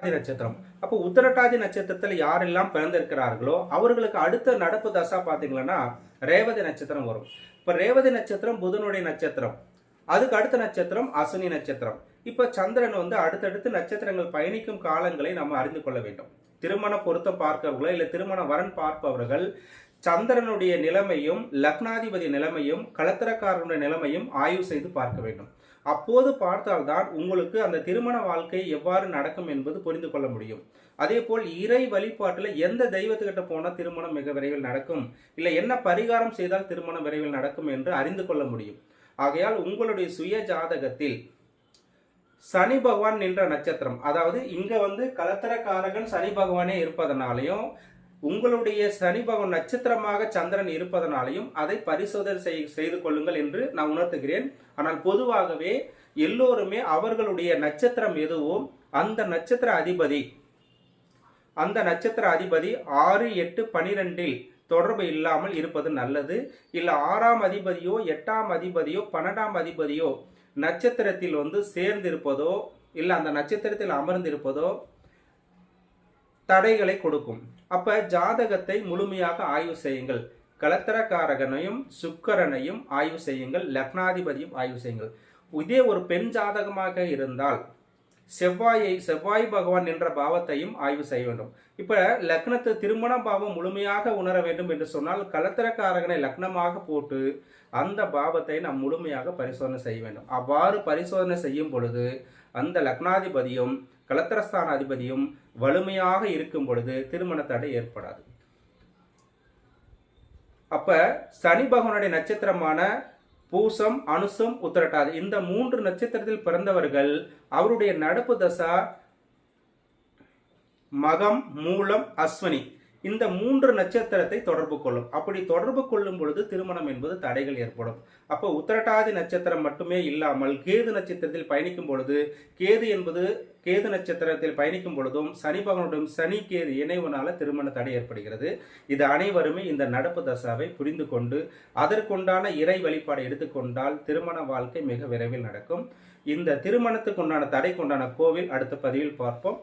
உத்தரட்டாதி நட்சத்திரம். அப்போ உத்தரட்டாதி நட்சத்திரத்தில் யாரெல்லாம் பிறந்திருக்கிறார்களோ அவர்களுக்கு அடுத்த நடப்பு தசா பார்த்தீங்கன்னா ரேவதி நட்சத்திரம் வரும். இப்போ ரேவதி நட்சத்திரம் புதனுடைய நட்சத்திரம். அதுக்கு அடுத்த நட்சத்திரம் அசுனி நட்சத்திரம். இப்போ சந்திரன் வந்து அடுத்தடுத்து நட்சத்திரங்கள் பயணிக்கும் காலங்களை நம்ம அறிந்து கொள்ள வேண்டும். திருமண பொருத்தம் பார்க்கிறவர்களோ இல்லை திருமண வரன் பார்ப்பவர்கள் சந்திரனுடைய நிலைமையும் லக்னாதிபதி நிலைமையும் கலத்திரக்காரனுடைய நிலைமையும் ஆய்வு செய்து பார்க்க வேண்டும். அப்போது பார்த்தால்தான் உங்களுக்கு அந்த திருமண வாழ்க்கை எவ்வாறு நடக்கும் என்பது புரிந்து கொள்ள முடியும். அதே போல் இறை வழிபாட்டில் எந்த தெய்வத்துக்கிட்ட போனால் திருமணம் மிக விரைவில் நடக்கும்? இல்லை என்ன பரிகாரம் செய்தால் திருமணம் விரைவில் நடக்கும் என்று அறிந்து கொள்ள முடியும். ஆகையால் உங்களுடைய சுய ஜாதகத்தில் சனி பகவான் நின்ற நட்சத்திரம் அதாவது இங்க வந்து கலத்தரக்காரகன் சனி பகவானே இருப்பதனாலையும் உங்களுடைய சனி பகவான் நட்சத்திரமாக சந்திரன் இருப்பதனாலையும் அதை பரிசோதனை செய் செய்து கொள்ளுங்கள் என்று நான் உணர்த்துகிறேன். ஆனால் பொதுவாகவே எல்லோருமே அவர்களுடைய நட்சத்திரம் எதுவோ அந்த நட்சத்திர அதிபதி அந்த நட்சத்திர அதிபதி ஆறு எட்டு பனிரெண்டில் தொடர்பு இல்லாமல் இருப்பது நல்லது. இல்லை ஆறாம் அதிபதியோ எட்டாம் அதிபதியோ பன்னெண்டாம் அதிபதியோ நட்சத்திரத்தில் வந்து சேர்ந்திருப்பதோ இல்லை அந்த நட்சத்திரத்தில் அமர்ந்திருப்பதோ தடைகளை கொடுக்கும். அப்ப ஜாதகத்தை முழுமையாக ஆய்வு செய்யுங்கள். கலத்தரக்காரகனையும் சுக்கரனையும் ஆய்வு செய்யுங்கள். லக்னாதிபதியும் ஆய்வு செய்யுங்கள். இதே ஒரு பெண் ஜாதகமாக இருந்தால் செவ்வாயை செவ்வாய் பகவான் என்ற பாவத்தையும் ஆய்வு செய்ய வேண்டும். இப்ப லக்னத்து திருமண பாவம் முழுமையாக உணர வேண்டும் என்று சொன்னால் கலத்திரக்காரகனை லக்னமாக போட்டு அந்த பாவத்தை நாம் முழுமையாக பரிசோதனை செய்ய வேண்டும். அவ்வாறு பரிசோதனை செய்யும் பொழுது அந்த லக்னாதிபதியும் கலத்திரஸ்தான அதிபதியும் வலிமையாக இருக்கும் பொழுது திருமண தடை ஏற்படாது. அப்ப சனி பகவானுடைய நட்சத்திரமான பூசம் அனுசம் உத்தரட்டாது. இந்த மூன்று நட்சத்திரத்தில் பிறந்தவர்கள் அவருடைய நடப்பு தசா மகம் மூலம் அஸ்வினி. இந்த மூன்று நட்சத்திரத்தை தொடர்பு கொள்ளும். அப்படி தொடர்பு கொள்ளும் பொழுது திருமணம் என்பது தடைகள் ஏற்படும். அப்போ உத்திரட்டாதி நட்சத்திரம் மட்டுமே இல்லாமல் கேது நட்சத்திரத்தில் பயணிக்கும் பொழுது கேது என்பது கேது நட்சத்திரத்தில் பயணிக்கும் பொழுதும் சனி பகவானுடன் சனி கேது இணைவனால திருமண தடை ஏற்படுகிறது. இது அனைவருமே இந்த நடப்பு தசாவை புரிந்து கொண்டு அதற்குண்டான இறை வழிபாடு எடுத்துக்கொண்டால் திருமண வாழ்க்கை மிக விரைவில் நடக்கும். இந்த திருமணத்துக்குண்டான தடைக்குண்டான கோவில் அடுத்த பதிவில் பார்ப்போம்.